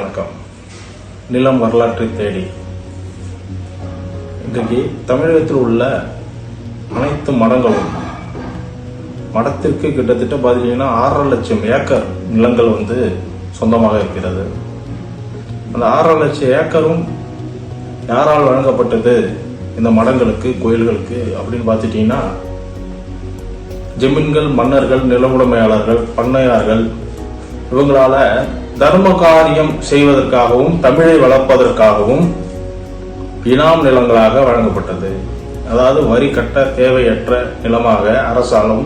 வணக்கம். நிலம் வரலாற்றை தேடி. இன்றைக்கு தமிழகத்தில் உள்ள அனைத்து மடங்களும் மடத்திற்கு கிட்டத்தட்ட பார்த்தீங்கன்னா ஆறரை லட்சம் ஏக்கர் நிலங்கள் வந்து சொந்தமாக இருக்கிறது. அந்த ஆறரை லட்சம் ஏக்கரும் யாரால் வழங்கப்பட்டது? இந்த மடங்களுக்கு கோயில்களுக்கு அப்படின்னு பார்த்துட்டீங்கன்னா ஜெமீன்கள் மன்னர்கள் நிலவுடைமையாளர்கள் பண்ணையார்கள் இவங்களால தர்ம காரியம் செய்வதற்காகவும் தமிழை வளர்ப்பதற்காகவும் இனாம் நிலங்களாக வழங்கப்பட்டது. அதாவது வரி கட்ட தேவையற்ற நிலமாக அரசாலும்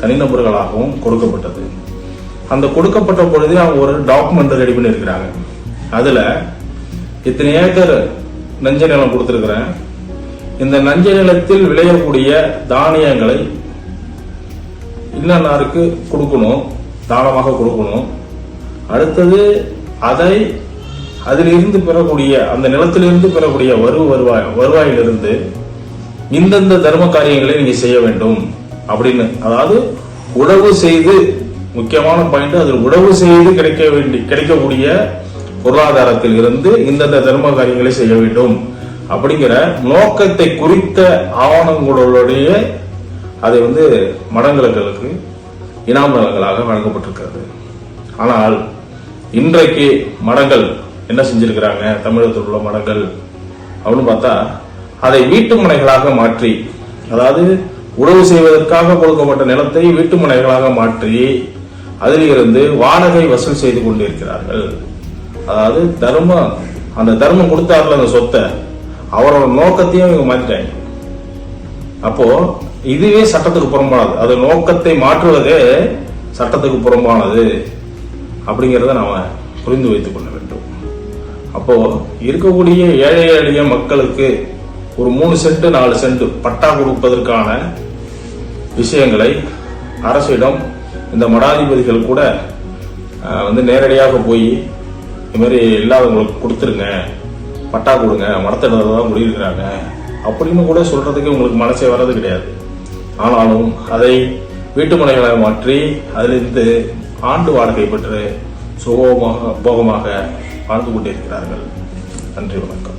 தனிநபர்களாகவும் கொடுக்கப்பட்டது. அந்த கொடுக்கப்பட்ட பொழுதே அவங்க ஒரு டாக்குமெண்ட் ரெடி பண்ணியிருக்கிறாங்க. அதில் இத்தனை ஏக்கர் நஞ்ச நிலம் கொடுத்துருக்குறேன். இந்த நஞ்ச நிலத்தில் விளையக்கூடிய தானியங்களை இன்னன்னாருக்கு கொடுக்கணும். தானமாக கொடுக்கணும். அடுத்தது அதை அதிலிருந்து பெறக்கூடிய அந்த நிலத்திலிருந்து பெறக்கூடிய வரு வருவாய் வருவாயிலிருந்து இந்தந்த தர்ம காரியங்களை நீங்க செய்ய வேண்டும். அப்படின்னு அதாவது உழவு செய்து முக்கியமான பாயிண்ட் அதில் உழவு செய்து கிடைக்க வேண்டி கிடைக்கக்கூடிய பொருளாதாரத்தில் இருந்து இந்தந்த தர்ம காரியங்களை செய்ய வேண்டும். அப்படிங்கிற நோக்கத்தை குறித்த ஆவணங்களுடைய அதை வந்து மடங்களுக்கு இனாம் நலங்களாக வழங்கப்பட்டிருக்கிறது. ஆனால் இன்றைக்கு மடங்கள் என்ன செஞ்சிருக்கிறாங்க? தமிழகத்தில் உள்ள மடங்கள் அப்படின்னு பார்த்தா அதை வீட்டு மனைகளாக மாற்றி அதாவது உழவு செய்வதற்காக கொடுக்கப்பட்ட நிலத்தை வீட்டு மனைகளாக மாற்றி அதிலிருந்து வாடகை வசூல் செய்து கொண்டிருக்கிறார்கள். அதாவது தர்மம் அந்த தர்மம் கொடுத்தார்கள் அந்த சொத்தை அவரோட நோக்கத்தையும் இவங்க மாற்றிட்டாங்க அப்போ இதுவே சட்டத்துக்கு புறம்பானது. அது நோக்கத்தை மாற்றுவதே சட்டத்துக்கு புறம்பானது. அப்படிங்கிறத நாம புரிந்து வைத்துக் கொள்ள வேண்டும். அப்போ இருக்கக்கூடிய ஏழை எளிய மக்களுக்கு ஒரு மூணு சென்ட் நாலு சென்ட் பட்டா கொடுப்பதற்கான விஷயங்களை அரசிடம் இந்த மடாதிபதிகள் கூட வந்து நேரடியாக போய் இது மாதிரி இல்லாதவங்களுக்கு கொடுத்துருங்க. பட்டா கொடுங்க. மடத்திட தான் முடியிருக்கிறாங்க அப்படின்னு கூட சொல்றதுக்கு உங்களுக்கு மனசே வர்றது கிடையாது. ஆனாலும் அதை வீட்டுமனைகளை மாற்றி அதிலிருந்து ஆண்டு வாடகை பெற்று சுகமாக போகமாக வாழ்ந்து கொண்டிருக்கிறார்கள். நன்றி வணக்கம்.